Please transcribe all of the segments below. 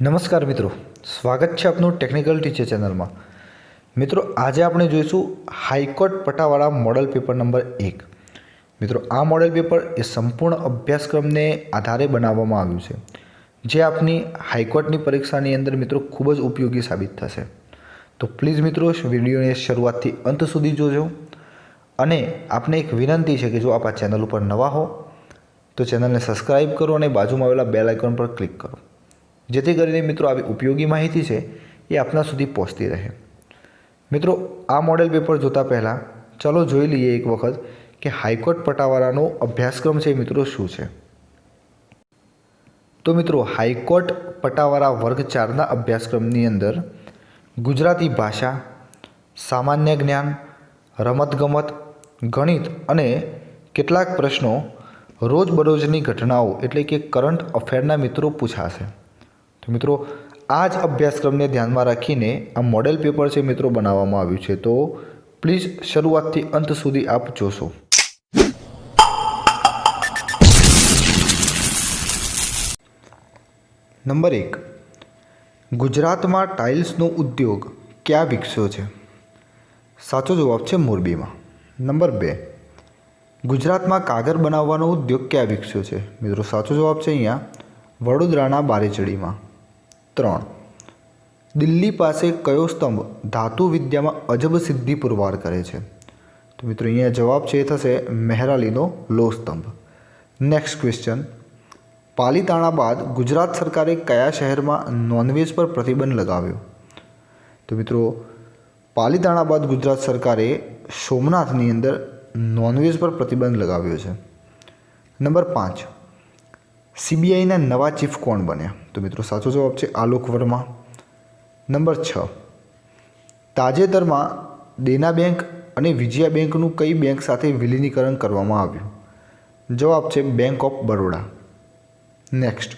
નમસ્કાર મિત્રો. સ્વાગત છે આપનું ટેકનિકલ ટીચર ચેનલમાં મિત્રો, આજે આપણે જોઈશું હાઈકોર્ટ પટાવાળા મોડલ પેપર નંબર એક. મિત્રો, આ મોડલ પેપર એ સંપૂર્ણ અભ્યાસક્રમને આધારે બનાવવામાં આવ્યું છે, જે આપની હાઈકોર્ટની પરીક્ષાની અંદર મિત્રો ખૂબ જ ઉપયોગી સાબિત થશે. તો પ્લીઝ મિત્રો, વિડીયોને શરૂઆતથી અંત સુધી જોજો. અને આપને એક વિનંતી છે કે જો આપ આ ચેનલ ઉપર નવા હો, તો ચેનલને સબસ્ક્રાઈબ કરો અને બાજુમાં આવેલા બેલ આઇકોન પર ક્લિક કરો. જેથી કરીને મિત્રો આવી ઉપયોગી માહિતી છે એ આપના સુધી પહોંચતી રહે. મિત્રો, આ મોડેલ પેપર જોતા પહેલાં ચલો જોઈ લઈએ એક વખત કે હાઈકોર્ટ પટાવાળાનો અભ્યાસક્રમ છે મિત્રો શું છે. તો મિત્રો, હાઈકોર્ટ પટાવાળા વર્ગ ચારના અભ્યાસક્રમની અંદર ગુજરાતી ભાષા, સામાન્ય જ્ઞાન, રમતગમત, ગણિત અને કેટલાક પ્રશ્નો રોજબરોજની ઘટનાઓ એટલે કે કરંટ અફેરના મિત્રો પૂછાશે. તો મિત્રો આ જ અભ્યાસક્રમને ધ્યાનમાં રાખીને આ મોડેલ પેપર છે મિત્રો બનાવવામાં આવ્યું છે. તો પ્લીઝ શરૂઆતથી અંત સુધી આપ જોશો. નંબર એક. ગુજરાતમાં ટાઇલ્સનો ઉદ્યોગ ક્યાં વિકસ્યો છે? સાચો જવાબ છે મોરબીમાં. નંબર બે. ગુજરાતમાં કાગળ બનાવવાનો ઉદ્યોગ ક્યાં વિકસ્યો છે? મિત્રો, સાચો જવાબ છે અહીંયા વડોદરાના બારેચડીમાં. ત્રણ. દિલ્હી પાસે કયો સ્તંભ ધાતુ વિદ્યામાં અજબ સિદ્ધિ પુરવાર કરે છે? તો મિત્રો, અહીંયા જવાબ છે એ થશે મહેરાલીનો લો સ્તંભ. નેક્સ્ટ ક્વેશ્ચન પાલીતાણા બાદ ગુજરાત સરકારે કયા શહેરમાં નોનવેજ પર પ્રતિબંધ લગાવ્યો? તો મિત્રો, પાલીતાણા બાદ ગુજરાત સરકારે સોમનાથની અંદર નોનવેજ પર પ્રતિબંધ લગાવ્યો છે. નંબર પાંચ. સીબીઆઈના નવા ચીફ કોણ બન્યા? તો મિત્રો સાચો જવાબ છે આલોક વર્મા. નંબર છ. તાજેતરમાં દેના બેંક અને વિજયા બેંકનું કઈ બેંક સાથે વિલીનીકરણ કરવામાં આવ્યું? જવાબ છે બેંક ઓફ બરોડા. નેક્સ્ટ.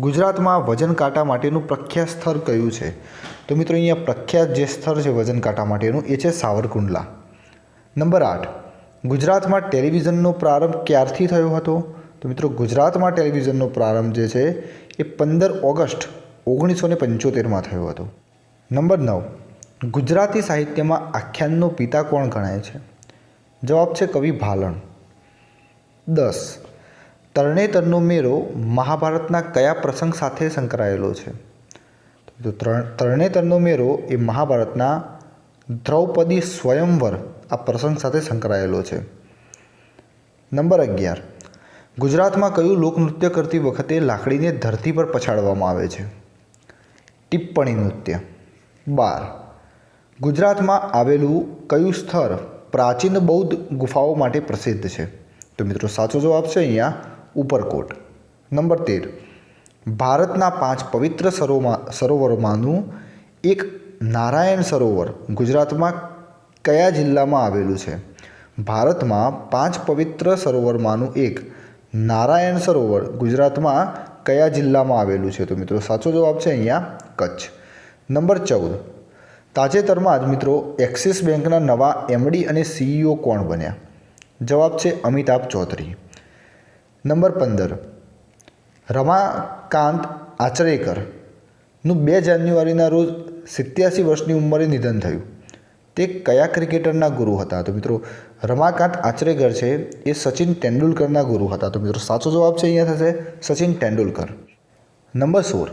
ગુજરાતમાં વજન કાંટા માટેનું પ્રખ્યાત સ્થળ કયું છે? તો મિત્રો અહીંયા પ્રખ્યાત જે સ્થળ છે વજન કાંટા માટેનું, એ છે સાવરકુંડલા. નંબર આઠ. ગુજરાતમાં ટેલિવિઝનનો પ્રારંભ ક્યારથી થયો હતો? તો મિત્રો ગુજરાતમાં ટેલિવિઝનનો પ્રારંભ જે છે એ પંદર ઓગસ્ટ ઓગણીસો ને પંચોતેરમાં થયો હતો. નંબર નવ, ગુજરાતી સાહિત્યમાં આખ્યાનનો પિતા કોણ ગણાય છે? જવાબ છે કવિ ભાલણ. દસ તરણેતરનો મેળો મહાભારતના કયા પ્રસંગ સાથે સંકળાયેલો છે? તો ત્રણ તરણેતરનો મેળો એ મહાભારતના દ્રૌપદી સ્વયંવર આ પ્રસંગ સાથે સંકળાયેલો છે. નંબર અગિયાર ગુજરાતમાં કયું લોકનૃત્ય કરતી વખતે લાકડીને ધરતી પર પછાડવામાં આવે છે? ટિપ્પણી નૃત્ય. બાર. ગુજરાતમાં આવેલું કયું સ્થળ પ્રાચીન બૌદ્ધ ગુફાઓ માટે પ્રસિદ્ધ છે? તો મિત્રો, સાચો જવાબ છે અહીંયા ઉપરકોટ. નંબર તેર. ભારતના પાંચ પવિત્ર સરોમાં સરોવરોમાંનું એક નારાયણ સરોવર ગુજરાતમાં કયા જિલ્લામાં આવેલું છે? ભારતમાં પાંચ પવિત્ર સરોવરમાંનું એક નારાયણ સરોવર ગુજરાતમાં કયા જિલ્લામાં આવેલું છે? તો મિત્રો, સાચો જવાબ છે અહીંયા કચ્છ. નંબર ચૌદ. તાજેતરમાં જ મિત્રો, એક્સિસ બેંકના નવા એમડી અને સીઈઓ કોણ બન્યા? જવાબ છે અમિતાભ ચૌધરી. નંબર પંદર. રમાકાંત આચરેકરનું બે જાન્યુઆરીના રોજ સિત્યાસી વર્ષની ઉંમરે નિધન થયું. તે કયા ક્રિકેટરના ગુરુ હતા? તો મિત્રો, રમાકાંત આચરેકર છે, એ સચિન તેંડુલકરના ગુરુ હતા. તો મિત્રો, સાચો જવાબ છે અહીંયા થશે સચિન તેંડુલકર. નંબર સોળ.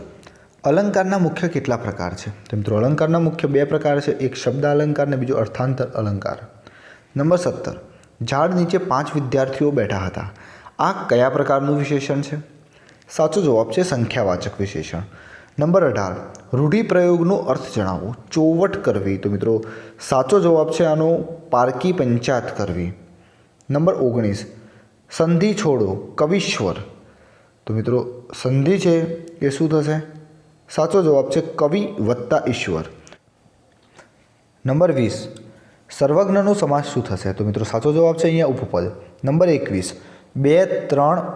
અલંકારના મુખ્ય કેટલા પ્રકાર છે? તો મિત્રો, અલંકારના મુખ્ય બે પ્રકાર છે. એક શબ્દ અલંકાર અને બીજો અર્થાંતર અલંકાર. નંબર સત્તર. ઝાડ નીચે પાંચ વિદ્યાર્થીઓ બેઠા હતા. આ કયા પ્રકારનું વિશેષણ છે? સાચો જવાબ છે સંખ્યાવાચક વિશેષણ. નંબર અઢાર. રૂઢિપ્રયોગનો અર્થ જણાવો. ચોવટ કરવી. તો મિત્રો સાચો જવાબ છે આનો પારકી પંચાત કરવી. નંબર ઓગણીસ. સંધિ છોડો, કવિશ્વર. તો મિત્રો, સંધિ છે એ શું થશે? સાચો જવાબ છે કવિ વત્તા ઈશ્વર. નંબર વીસ. સર્વજ્ઞનો સમાસ શું થશે? તો મિત્રો, સાચો જવાબ છે અહીંયા ઉપપદ. નંબર એકવીસ. બે, ત્રણ,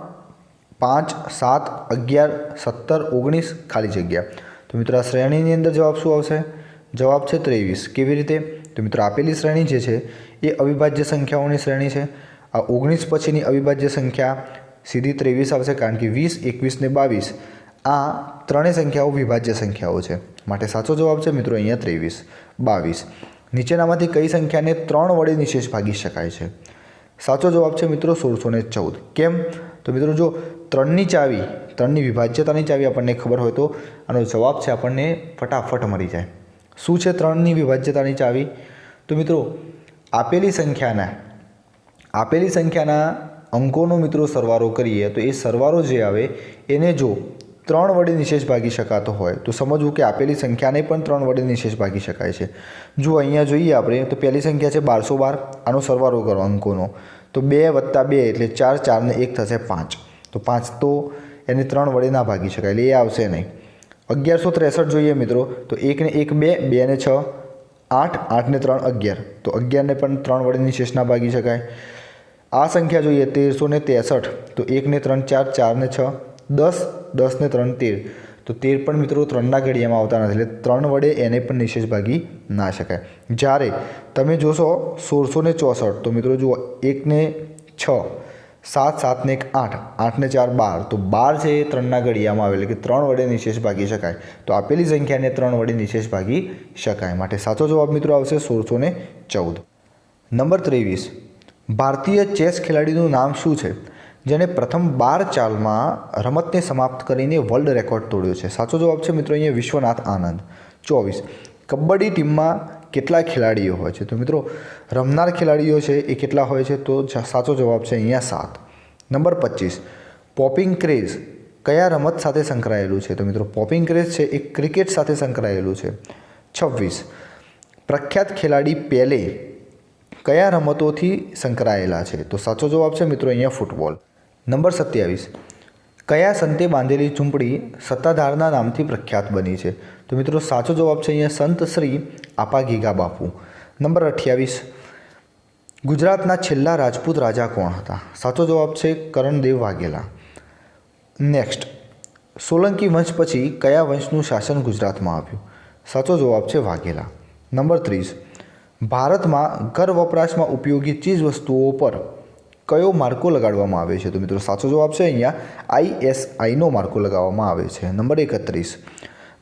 પાંચ, સાત, અગિયાર, સત્તર, ઓગણીસ ખાલી જગ્યા. તો મિત્રો, આ શ્રેણીની અંદર જવાબ શું આવશે? જવાબ છે ત્રેવીસ. કેવી રીતે? તો મિત્રો, આપેલી શ્રેણી જે છે, એ અવિભાજ્ય સંખ્યાઓની શ્રેણી છે. આ ઓગણીસ પછીની અવિભાજ્ય સંખ્યા સીધી ત્રેવીસ આવશે કારણ કે વીસ, એકવીસ ને બાવીસ, આ ત્રણેય સંખ્યાઓ વિભાજ્ય સંખ્યાઓ છે. માટે સાચો જવાબ છે મિત્રો, અહીંયા ત્રેવીસ, બાવીસ. નીચેનામાંથી કઈ સંખ્યાને ત્રણ વડે નિશેષ ભાગી શકાય છે? સાચો જવાબ છે મિત્રો, સોળસો ને ચૌદ. કેમ? તો મિત્રો, જો ત્રણની ચાવી, ત્રણની વિભાજ્યતાની ચાવી આપણને ખબર હોય તો, આનો જવાબ છે આપણને ફટાફટ મળી જાય. શું છે ત્રણની વિભાજ્યતાની ચાવી? તો મિત્રો, આપેલી સંખ્યાના આપેલી સંખ્યાના અંકોનો મિત્રો સરવારો કરીએ, તો એ સરવારો જે આવે, એને જો ત્રણ વડે નિશેષ ભાગી શકાતો હોય, તો સમજવું કે આપેલી સંખ્યાને પણ ત્રણ વડે નિશેષ ભાગી શકાય છે. જો અહીંયા જોઈએ આપણે, તો પહેલી સંખ્યા છે બારસો બાર, આનો સરવારો કરો અંકોનો. તો બે વત્તા બે એટલે ચાર, ચારને એક થશે પાંચ. તો પાંચ તો એને ત્રણ વડે ના ભાગી શકાય, એટલે એ આવશે નહીં. અગિયારસો ત્રેસઠ જોઈએ મિત્રો, તો એકને એક બે બે ને છ, આઠ, આઠને ત્રણ, અગિયાર. તો અગિયારને પણ ત્રણ વડે નિશેષ ના ભાગી શકાય. આ સંખ્યા જોઈએ તેરસો ને ત્રેસઠ, તો એકને ત્રણ, ચાર, ચારને છ, દસ, દસને ત્રણ, તેર. તો તેર પણ મિત્રો ત્રણના ઘડિયામાં આવતા નથી, એટલે ત્રણ વડે એને પણ નિશેષ ભાગી ના શકાય. જ્યારે તમે જોશો સોળસો ને ચોસઠ, તો મિત્રો જુઓ, એકને છ સાત સાતને એક, આઠ. આઠને ચાર, બાર. તો બાર છે એ ત્રણના ઘડિયામાં આવેલ કે ત્રણ વડે નિશેષ ભાગી શકાય. તો આપેલી સંખ્યાને ત્રણ વડે નિશેષ ભાગી શકાય. માટે સાચો જવાબ મિત્રો આવશે સોળસો ને ચૌદ. નંબર ત્રેવીસ. ભારતીય ચેસ ખેલાડીનું નામ શું છે? જેણે પ્રથમ બાર ચાલમાં રમતને સમાપ્ત કરીને વર્લ્ડ રેકોર્ડ તોડ્યો છે. સાચો જવાબ છે મિત્રો અહીંયા વિશ્વનાથ આનંદ. ચોવીસ. કબડ્ડી ટીમમાં કેટલા ખેલાડીઓ હોય છે? તો મિત્રો, રમનાર ખેલાડીઓ છે એ કેટલા હોય છે? તો સાચો જવાબ છે અહીંયા સાત. નંબર પચીસ. પોપિંગ ક્રેઝ કયા રમત સાથે સંકળાયેલું છે? તો મિત્રો, પોપિંગ ક્રેઝ છે એ ક્રિકેટ સાથે સંકળાયેલું છે. છવ્વીસ. પ્રખ્યાત ખેલાડી પેલે કયા રમતોથી સંકળાયેલા છે? તો સાચો જવાબ છે મિત્રો અહીંયા ફૂટબોલ. નંબર સત્યાવીસ. કયા સંતે બાંધેલી ઝૂંપડી સત્તાધારના નામથી પ્રખ્યાત બની છે? તો મિત્રો, સાચો જવાબ છે અહીંયા સંત શ્રી આપા ગીગા બાપુ. નંબર અઠ્યાવીસ. ગુજરાતના છેલ્લા રાજપૂત રાજા કોણ હતા? સાચો જવાબ છે કરણદેવ વાઘેલા. નેક્સ્ટ. સોલંકી વંશ પછી કયા વંશનું શાસન ગુજરાતમાં આવ્યું? સાચો જવાબ છે વાઘેલા. નંબર ત્રીસ. ભારતમાં ઘર વપરાશમાં ઉપયોગી ચીજ વસ્તુઓ પર કયો માર્કો લગાડવામાં આવે છે? તો મિત્રો, સાચો જવાબ છે અહીંયા આઈએસઆઈનો માર્કો લગાવવામાં આવે છે. નંબર એકત્રીસ.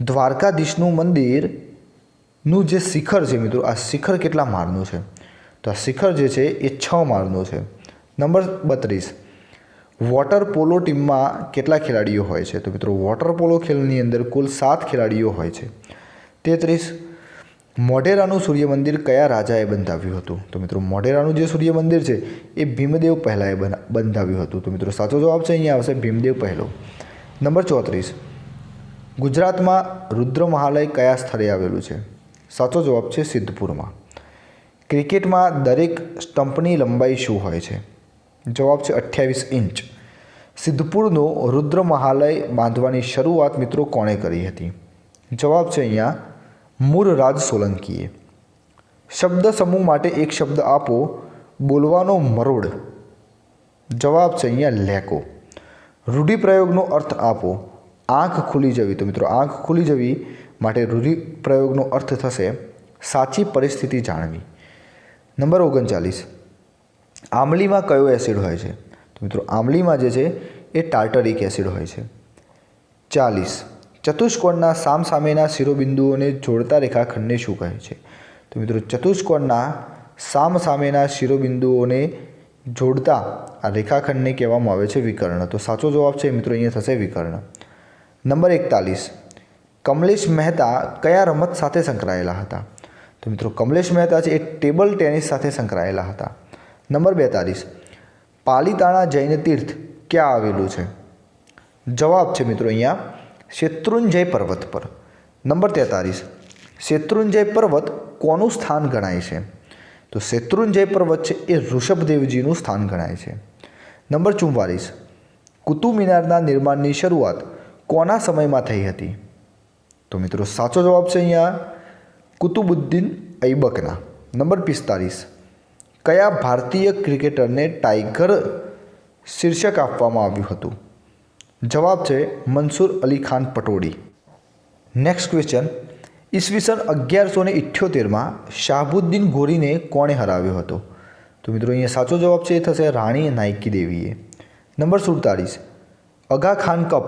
દ્વારકાધીશનું મંદિરનું જે શિખર છે મિત્રો, આ શિખર કેટલા માળનું છે? તો આ શિખર જે છે એ છ માળનું છે. નંબર બત્રીસ. વોટર પોલો ટીમમાં કેટલા ખેલાડીઓ હોય છે? તો મિત્રો, વોટર પોલો ખેલની અંદર કુલ સાત ખેલાડીઓ હોય છે. તેત્રીસ. મોઢેરાનું સૂર્ય મંદિર કયા રાજાએ બંધાવ્યું હતું? તો મિત્રો, મોઢેરાનું જે સૂર્ય મંદિર છે, એ ભીમદેવ પહેલાંએ બંધાવ્યું હતું. તો મિત્રો, સાચો જવાબ છે, અહીંયા આવશે ભીમદેવ પહેલો. નંબર ચોત્રીસ. ગુજરાતમાં રુદ્ર મહાલય કયા સ્થળે આવેલું છે? સાચો જવાબ છે, સિદ્ધપુરમાં. ક્રિકેટમાં દરેક સ્ટમ્પની લંબાઈ શું હોય છે? જવાબ છે, અઠ્યાવીસ ઇંચ. સિદ્ધપુરનો રુદ્ર મહાલય બાંધવાની શરૂઆત મિત્રો કોણે કરી હતી? જવાબ છે, અહીંયા મૂળરાજ સોલંકીએ. શબ્દ સમૂહ માટે એક શબ્દ આપો, બોલવાનો મરોડ. જવાબ છે અહીંયા લેકો. રૂઢિપ્રયોગનો અર્થ આપો. આંખ ખુલી જવી. તો મિત્રો, આંખ ખુલી જવી માટે રૂઢિપ્રયોગનો અર્થ થશે સાચી પરિસ્થિતિ જાણવી. નંબર ઓગણચાલીસ. આમલીમાં કયો એસિડ હોય છે? તો મિત્રો આમલીમાં જે છે એ ટાર્ટરિક એસિડ હોય છે. ચાલીસ. ચતુષ્કોણના સામસામેના શિરોબિંદુઓને જોડતા રેખાખંડને શું કહે છે? તો મિત્રો, ચતુષ્કોણના સામસામેના શિરોબિંદુઓને જોડતા આ રેખાખંડને કહેવામાં આવે છે વિકર્ણ. તો સાચો જવાબ છે મિત્રો, અહીંયા થશે વિકર્ણ. નંબર એકતાલીસ. કમલેશ મહેતા કયા રમત સાથે સંકળાયેલા હતા? તો મિત્રો, કમલેશ મહેતા છે એ ટેબલ ટેનિસ સાથે સંકળાયેલા હતા. નંબર બેતાલીસ. પાલીતાણા જૈન તીર્થ ક્યાં આવેલું છે? જવાબ છે મિત્રો અહીંયા શેત્રુંજય પર્વત પર. નંબર તેતાલીસ શેત્રુંજય પર્વત કોનું સ્થાન ગણાય છે? તો શેત્રુંજય પર્વત છે એ ઋષભદેવજીનું સ્થાન ગણાય છે. નંબર ચુમ્વાલીસ કુતુબ મિનારના નિર્માણની શરૂઆત કોના સમયમાં થઈ હતી? તો મિત્રો સાચો જવાબ છે અહીંયા કુતુબુદ્દીન ઐબકના. નંબર પિસ્તાલીસ કયા ભારતીય ક્રિકેટરને ટાઈગર શીર્ષક આપવામાં આવ્યું હતું? જવાબ છે મનસુર અલી ખાન પટોડી. નેક્સ્ટ ક્વેશ્ચન ઈસવીસન અગિયારસો ને ઇઠ્યોતેરમાં શાહબુદ્દીન ગોરીને કોણે હરાવ્યો હતો? તો મિત્રો અહીંયા સાચો જવાબ છે એ થશે રાણી નાયકી દેવીએ. નંબર સુડતાલીસ અગા ખાન કપ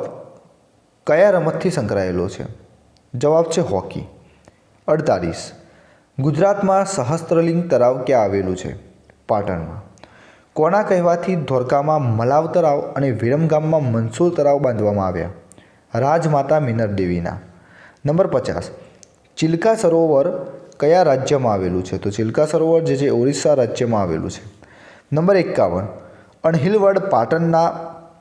કયા રમતથી સંકળાયેલો છે? જવાબ છે હોકી. અડતાલીસ ગુજરાતમાં સહસ્ત્રલિંગ તળાવ ક્યાં આવેલું છે? પાટણમાં. કોના કહેવાથી ધોરકામાં મલાવ તળાવ અને વિરમગામમાં મનસુર તળાવ બાંધવામાં આવ્યા? રાજમાતા મિનર દેવીના. નંબર પચાસ. ચિલ્કા સરોવર કયા રાજ્યમાં આવેલું છે? તો ચિલ્કા સરોવર જે છે ઓરિસ્સા રાજ્યમાં આવેલું છે. નંબર એકાવન. અણહિલવડ પાટણના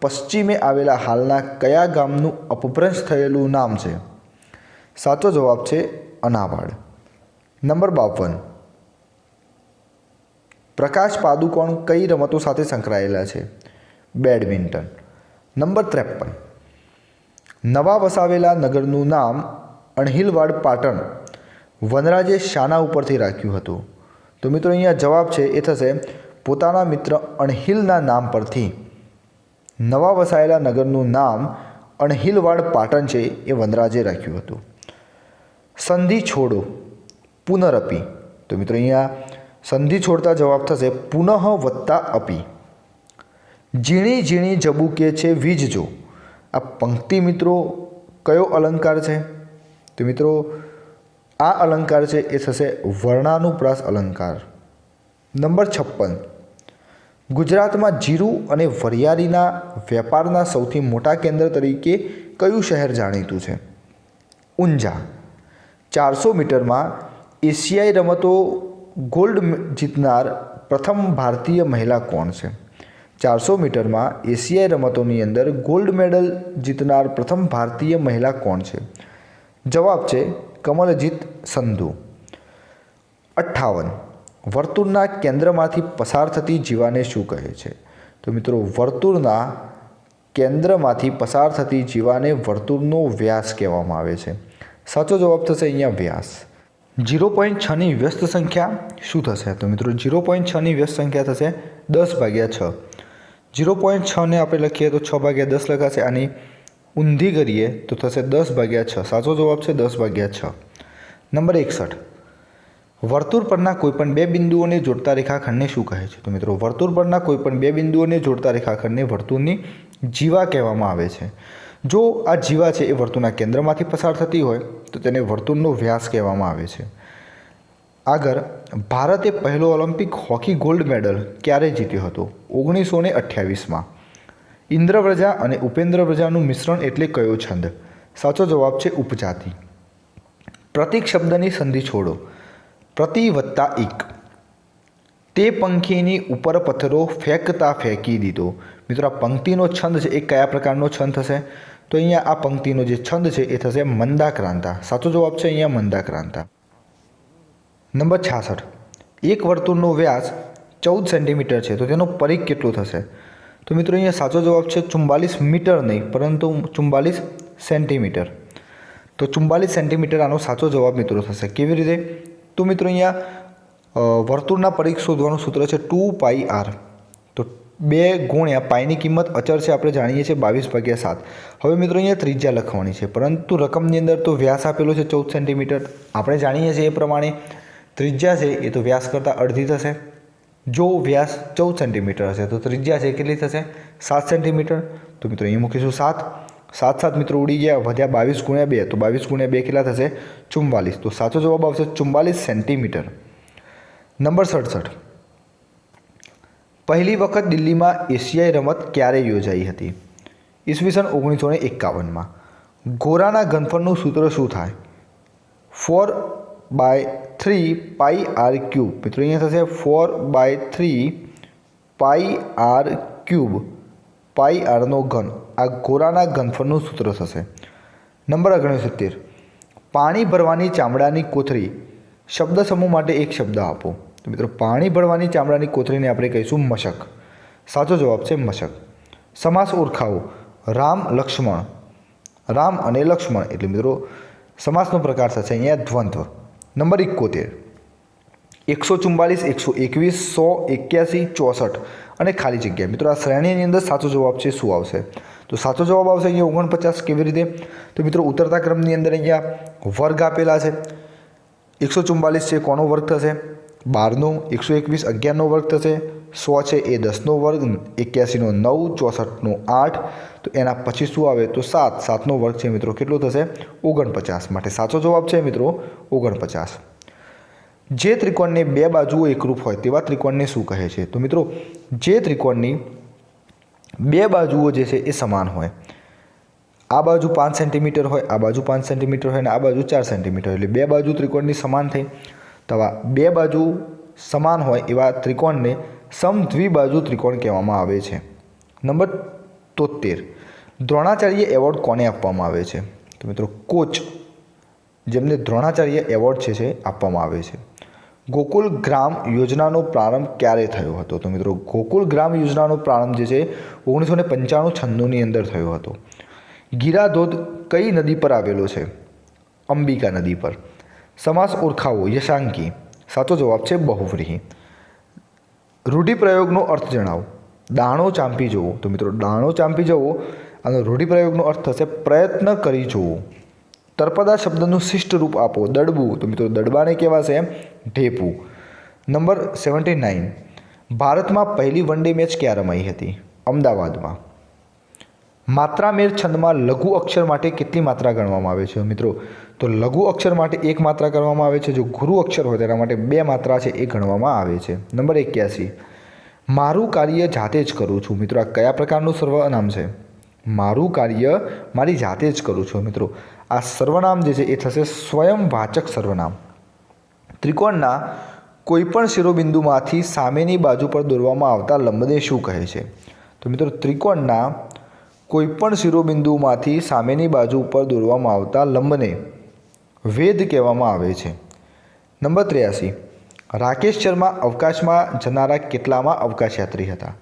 પશ્ચિમે આવેલા હાલના કયા ગામનું અપભ્રંશ થયેલું નામ છે? સાચો જવાબ છે અનાવાડ નંબર બાવન. પ્રકાશ પાદુકોણ કઈ રમતો સાથે સંકળાયેલા છે? બેડમિન્ટન. નંબર ત્રેપન. નવા વસાવેલા નગરનું નામ અણહિલવાડ પાટણ વનરાજે શાના ઉપરથી રાખ્યું હતું. તો મિત્રો, અહીંયા જવાબ છે, એ થશે, પોતાના મિત્ર અણહિલના નામ પરથી. નવા વસાયેલા નગરનું નામ અણહિલવાડ પાટણ છે, એ વનરાજે રાખ્યું હતું. સંધિ છોડો. પુનરપી તો મિત્રો, અહીંયા સંધિ છોડતા જવાબ થશે, પુનઃ વત્તા અપી. ઝીણી ઝીણી જબુકે છે, વીજજો. આ પંક્તિ મિત્રો કયો અલંકાર છે? તો મિત્રો, આ અલંકાર છે, એ થશે વર્ણાનુપ્રાસ અલંકાર. નંબર છપ્પન. ગુજરાતમાં જીરું અને વરિયાળીના વેપારના સૌથી મોટા કેન્દ્ર તરીકે કયું શહેર જાણીતું છે? ઊંઝા. ચારસો મીટરમાં એશિયાઈ રમતો ગોલ્ડ જીતનાર પ્રથમ ભારતીય મહિલા કોણ છે? ચારસો મીટરમાં એશિયાઈ રમતોની અંદર ગોલ્ડ મેડલ જીતનાર પ્રથમ ભારતીય મહિલા કોણ છે? જવાબ છે કમલજીત સંધુ. અઠ્ઠાવન. વર્તુળના કેન્દ્રમાંથી પસાર થતી જીવાને શું કહે છે? તો મિત્રો, વર્તુળના કેન્દ્રમાંથી પસાર થતી જીવાને વર્તુળનો વ્યાસ કહેવામાં આવે છે. સાચો જવાબ થશે અહીંયા વ્યાસ. જીરો પોઈન્ટ છની વ્યસ્ત સંખ્યા શું થશે? તો મિત્રો જીરો પોઈન્ટ છની વ્યસ્ત સંખ્યા થશે દસ ભાગ્યા છ. જીરો પોઈન્ટ છને આપણે લખીએ તો છ ભાગ્યા દસ લખાશે આની ઊંધી કરીએ તો થશે દસ ભાગ્યા છ. સાચો જવાબ છે દસ ભાગ્યા છ. નંબર એકસઠ. વર્તુળ પરના કોઈપણ બે બિંદુઓને જોડતા રેખાખંડને શું કહે છે? તો મિત્રો વર્તુળ પરના કોઈપણ બે બિંદુઓને જોડતા રેખાખંડને વર્તુળની જીવા કહેવામાં આવે છે. જો આ જીવા છે એ વર્તુળના કેન્દ્રમાંથી પસાર થતી હોય, તો તેને વર્તુળનો વ્યાસ કહેવામાં આવે છે. આગળ, ભારતે પહેલો ઓલિમ્પિક હોકી ગોલ્ડ મેડલ ક્યારે જીત્યો હતો? ઓગણીસો ને અઠ્યાવીસમાં. ઇન્દ્રવ્રજા અને ઉપેન્દ્રવ્રજાનું મિશ્રણ એટલે કયો છંદ? સાચો જવાબ છે ઉપજાતિ. પ્રતિક શબ્દની સંધિ છોડો. પ્રતિ વત્તા એક. તે પંખીની ઉપર પથ્થરો ફેંકતા ફેંકી દીધો. મિત્રો, આ પંક્તિનો છંદ છે, એ કયા પ્રકારનો છંદ થશે? તો અહીંયા આ પંક્તિનો જે છંદ છે એ થશે મંદાક્રાંતા. સાચો જવાબ છે અહીંયા મંદાક્રાંતા. નંબર છાસઠ. એક વર્તુળનો વ્યાસ ચૌદ સેન્ટીમીટર છે, તો તેનો પરિઘ કેટલો થશે? તો મિત્રો અહીંયા સાચો જવાબ છે ચુમ્બાલીસ મીટર નહીં, પરંતુ ચુમ્બાલીસ સેન્ટીમીટર. તો ચુમ્બાલીસ સેન્ટીમીટર આનો સાચો જવાબ મિત્રો થશે કેવી રીતે? તો મિત્રો અહીંયા વર્તુળના પરિઘ શોધવાનું સૂત્ર છે ટુ પાઈ આર. બે ગુણ્યા પાઈની કિંમત અચર છે આપણે જાણીએ છીએ બાવીસ ભાગ્યા સાત. હવે મિત્રો અહીંયા ત્રિજ્યા લખવાની છે. પરંતુ રકમની અંદર તો વ્યાસ આપેલો છે ચૌદ સેન્ટીમીટર. આપણે જાણીએ છીએ એ પ્રમાણે ત્રિજ્યા છે એ તો વ્યાસ કરતાં અડધી થશે. જો વ્યાસ ચૌદ સેન્ટીમીટર હશે તો ત્રિજ્યા છે કેટલી થશે? સાત સેન્ટીમીટર. તો મિત્રો અહીં મૂકીશું સાત. સાત સાત મિત્રો ઉડી ગયા, વધ્યા બાવીસ ગુણ્યા બે. તો બાવીસ ગુણ્યા બે કેટલા થશે? ચુમ્માલીસ. તો સાચો જવાબ આવશે ચુમ્માલીસ સેન્ટીમીટર. નંબર સડસઠ. પહેલી વખત દિલ્હીમાં એશિયાઈ રમત ક્યારે યોજાઈ હતી? ઈસવીસન ઓગણીસો ને એકાવનમાં. ગોરાના ઘનફળનું સૂત્ર શું થાય? Four by three pi r cube. મિત્રો, અહીંયા થશે four by three pi r cube. Pi આરનો ઘન. આ ગોરાના ઘનફળનું સૂત્ર થશે. નંબર ઓગણસિત્તેર. પાણી ભરવાની ચામડાની કોથળી. શબ્દ સમૂહ માટે એક શબ્દ આપો. તો મિત્રો, પાણી ભરવાની ચામડાની કોથળીને આપણે કહીશું મશક. સાચો જવાબ છે મશક. સમાસ ઓળખાવો. રામ લક્ષ્મણ. રામ અને લક્ષ્મણ એટલે મિત્રો, સમાસનો પ્રકાર થશે અહીંયા દ્વંદ્વ. નંબર એકોતેર. એકસો ચુમ્બાલીસ એકસો એકવીસ, સો એક્યાસી, ચોસઠ અને ખાલી જગ્યા. મિત્રો, આ શ્રેણીની અંદર સાચો જવાબ છે શું આવશે? તો સાચો જવાબ આવશે અહીંયા ઓગણપચાસ કેવી રીતે? તો મિત્રો, ઉતરતા ક્રમની અંદર અહીંયા વર્ગ આપેલા છે. એકસો ચુમ્બાલીસ છે, કોનો વર્ગ થશે? બારનો એકસો એકવીસ અગિયારનો વર્ગ થશે, સો છે એ દસનો વર્ગ, એક્યાસીનો નવ, ચોસઠનો આઠ, તો એના પછી શું આવે તો સાત. સાતનો વર્ગ છે મિત્રો, કેટલો થશે? ઓગણપચાસ. માટે સાચો જવાબ છે મિત્રો, ઓગણપચાસ. જે ત્રિકોણને બે બાજુઓ એકરૂપ હોય તેવા ત્રિકોણને શું કહે છે? તો મિત્રો, જે ત્રિકોણની બે બાજુઓ જે છે એ સમાન હોય. આ બાજુ પાંચ સેન્ટીમીટર હોય, આ બાજુ પાંચ સેન્ટીમીટર હોય અને આ બાજુ ચાર સેન્ટીમીટર એટલે બે બાજુ ત્રિકોણની સમાન થઈ. તો આવા બે બાજુ સમાન હોય એવા ત્રિકોણને સમદ્વિબાજુ ત્રિકોણ કહેવામાં આવે છે. નંબર તોતેર દ્રોણાચાર્ય એવોર્ડ કોને આપવામાં આવે છે? તો મિત્રો કોચ, જેમને દ્રોણાચાર્ય એવોર્ડ છે છે, આપવામાં આવે છે. ગોકુલ ગ્રામ યોજનાનો પ્રારંભ ક્યારે થયો હતો? તો મિત્રો ગોકુલ ગ્રામ યોજનાનો પ્રારંભ જે છે, ઓગણીસો ને પંચાણું છન્નુંની અંદર થયો હતો. ગીરાધોધ કઈ નદી પર આવેલો છે? અંબિકા નદી પર. સમાસ ઓળખાવો યશાંકી સાચો જવાબ છે બહુવ્રીહી રૂઢિપ્રયોગનો અર્થ જણાવો દાણો ચાંપી જવો તો મિત્રો દાણો ચાંપી જવો અને રૂઢિપ્રયોગનો અર્થ થશે પ્રયત્ન કરી જવો તર્પદા શબ્દનું શિષ્ટ રૂપ આપો દડબું તો મિત્રો દડબાને કહેવાશે ઢેપું નંબર સેવન્ટી નાઇન ભારતમાં પહેલી વન ડે મેચ ક્યાં રમાઈ હતી અમદાવાદમાં માત્રામેર છંદમાં લઘુ અક્ષર માટે કેટલી માત્રા ગણવામાં આવે છે મિત્રો? તો લઘુ અક્ષર માટે એક માત્રા ગણવામાં આવે છે. જો ગુરુ અક્ષર હોય તેના માટે બે માત્રા છે એ ગણવામાં આવે છે. નંબર એક્યાસી. મારું કાર્ય જાતે જ કરું છું. મિત્રો, આ કયા પ્રકારનું સર્વનામ છે? મારું કાર્ય મારી જાતે જ કરું છું મિત્રો. આ સર્વનામ જે છે એ થશે સ્વયંવાચક સર્વનામ. ત્રિકોણના કોઈપણ શિરોબિંદુમાંથી સામેની બાજુ પર દોરવામાં આવતા લંબને શું કહે છે? તો મિત્રો, ત્રિકોણના કોઈપણ શિરોબિંદુમાંથી સામેની બાજુ ઉપર દોરવામાં આવતા લંબને વેદ કહેવામાં આવે છે. નંબર ત્ર્યાસી. રાકેશ શર્મા અવકાશમાં જનારા કેટલામાં અવકાશયાત્રી હતા?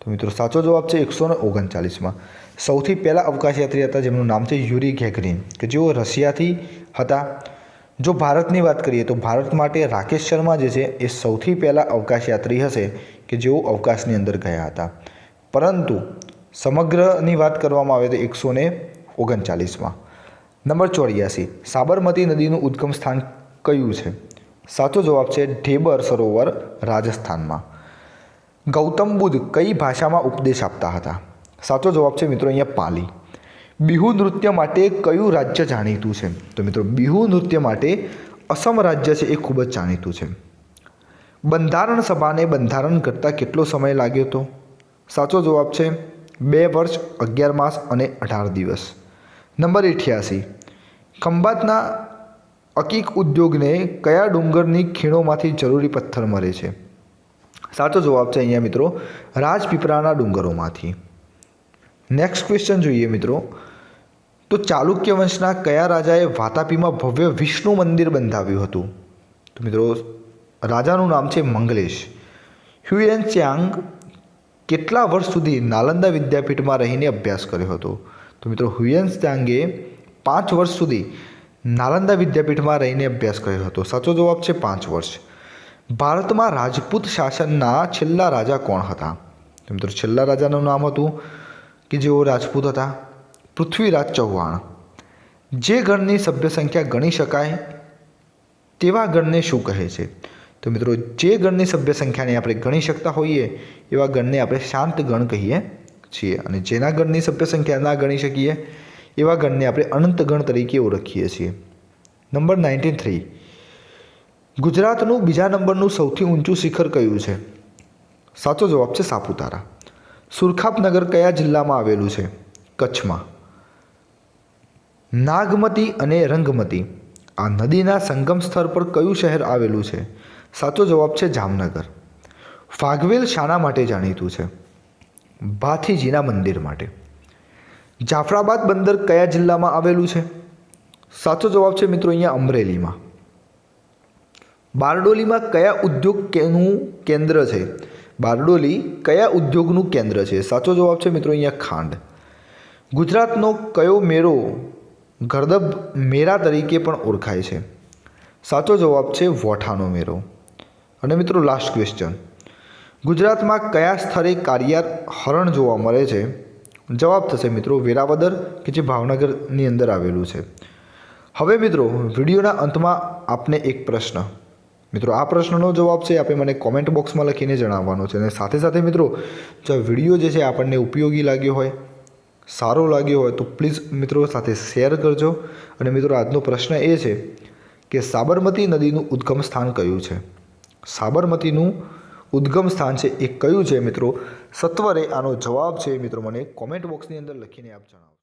તો મિત્રો, સાચો જવાબ છે એકસો ને ઓગણચાલીસમાં. સૌથી પહેલાં અવકાશયાત્રી હતા, જેમનું નામ છે યુરી ઘેગરીન કે જેઓ રશિયાથી હતા. જો ભારતની વાત કરીએ તો ભારત માટે રાકેશ શર્મા જે છે એ સૌથી પહેલાં અવકાશયાત્રી હશે કે જેઓ અવકાશની અંદર ગયા હતા. પરંતુ સમગ્રની વાત કરવામાં આવે તો એકસો ને ઓગણચાલીસમાં. નંબર ચોર્યાસી, સાબરમતી નદીનું ઉદ્ગમ સ્થાન કયું છે? સાચો જવાબ છે ઢેબર સરોવર રાજસ્થાનમાં. ગૌતમ બુદ્ધ કઈ ભાષામાં ઉપદેશ આપતા હતા? સાચો જવાબ છે મિત્રો અહીંયા પાલી. બિહુ નૃત્ય માટે કયું રાજ્ય જાણીતું છે? તો મિત્રો બિહુ નૃત્ય માટે અસમ રાજ્ય છે એ ખૂબ જ જાણીતું છે. બંધારણ સભાને બંધારણ કરતાં કેટલો સમય લાગ્યો હતો? સાચો જવાબ છે બે વર્ષ, અગિયાર માસ અને અઢાર દિવસ. નંબર અઠ્યાસી. ખંભાતના અકીક ઉદ્યોગને કયા ડુંગરની ખીણોમાંથી જરૂરી પથ્થર મળે છે? સાચો જવાબ છે અહીંયા મિત્રો, રાજપીપળાના ડુંગરોમાંથી. નેક્સ્ટ ક્વેશ્ચન જોઈએ મિત્રો. તો ચાલુક્ય વંશના કયા રાજાએ વાતાપીમાં ભવ્ય વિષ્ણુ મંદિર બંધાવ્યું હતું? તો મિત્રો, રાજાનું નામ છે મંગલેશ. હ્યુએન ચ્યાંગ કેટલા વર્ષ સુધી નાલંદા વિદ્યાપીઠમાં રહીને અભ્યાસ કર્યો હતો? તો મિત્રો હુયન ત્યાંગે પાંચ વર્ષ સુધી નાલંદા વિદ્યાપીઠમાં રહીને અભ્યાસ કર્યો હતો. સાચો જવાબ છે પાંચ વર્ષ. ભારતમાં રાજપૂત શાસનના છેલ્લા રાજા કોણ હતા? તો મિત્રો, છેલ્લા રાજાનું નામ હતું કે જેઓ રાજપૂત હતા? પૃથ્વીરાજ ચૌહાણ. જે ગણની સભ્ય સંખ્યા ગણી શકાય તેવા ગણને શું કહે છે? તો મિત્રો, જે ગણની સભ્ય સંખ્યાને આપણે ગણી શકતા હોઈએ, એવા ગણને આપણે શાંત ગણ કહીએ છીએ. અને જેના ગણની સભ્ય સંખ્યા ના ગણી શકીએ, એવા ગણને આપણે અનંત ગણ તરીકે ઓળખીએ છીએ. Number ninety three. ગુજરાતનું બીજા નંબરનું સૌથી ઊંચું શિખર કયું છે? સાચો જવાબ છે સાપુતારા. સુરખાપનગર કયા જિલ્લામાં આવેલું છે? કચ્છમાં. નાગમતી અને રંગમતી. આ નદીના સંગમ સ્થળ પર કયું શહેર આવેલું છે? સાચો જવાબ છે જામનગર. ફાગવેલ શાના માટે જાણીતું છે. ભાથીજીના મંદિર માટે. જાફરાબાદ બંદર કયા જિલ્લામાં આવેલું છે? સાચો જવાબ છે મિત્રો અહીંયા અમરેલીમાં. બારડોલીમાં કયા ઉદ્યોગનું કેન્દ્ર છે? બારડોલી કયા ઉદ્યોગનું કેન્દ્ર છે? સાચો જવાબ છે મિત્રો અહીંયા ખાંડ. ગુજરાતનો કયો મેળો ગરદબ મેળા તરીકે પણ ઓળખાય છે? સાચો જવાબ છે વોઠાનો મેળો. અને મિત્રો લાસ્ટ ક્વેશ્ચન ગુજરાતમાં કયા સ્થળે કારિયાર હરણ જોવા મળે છે? જવાબ થશે મિત્રો, વેરાવદર કે જે ભાવનગરની અંદર આવેલું છે. હવે મિત્રો, વિડીયોના અંતમાં આપને એક પ્રશ્ન. મિત્રો, આ પ્રશ્નનો જવાબ છે આપણે મને કોમેન્ટ બોક્સમાં લખીને જણાવવાનો છે. અને સાથે સાથે મિત્રો, જો વીડિયો જે છે, આપણને ઉપયોગી લાગ્યો હોય, સારો લાગ્યો હોય, તો પ્લીઝ મિત્રો સાથે શેર કરજો. અને મિત્રો, આજનો પ્રશ્ન એ છે કે સાબરમતી નદીનું ઉદ્ગમ સ્થાન કયું છે? સાબરમતીનું ઉદ્ગમ સ્થાન છે એ કયું છે મિત્રો? સત્વરે આનો જવાબ છે મિત્રો મને કોમેન્ટ બોક્સની અંદર લખીને આપ જણાવો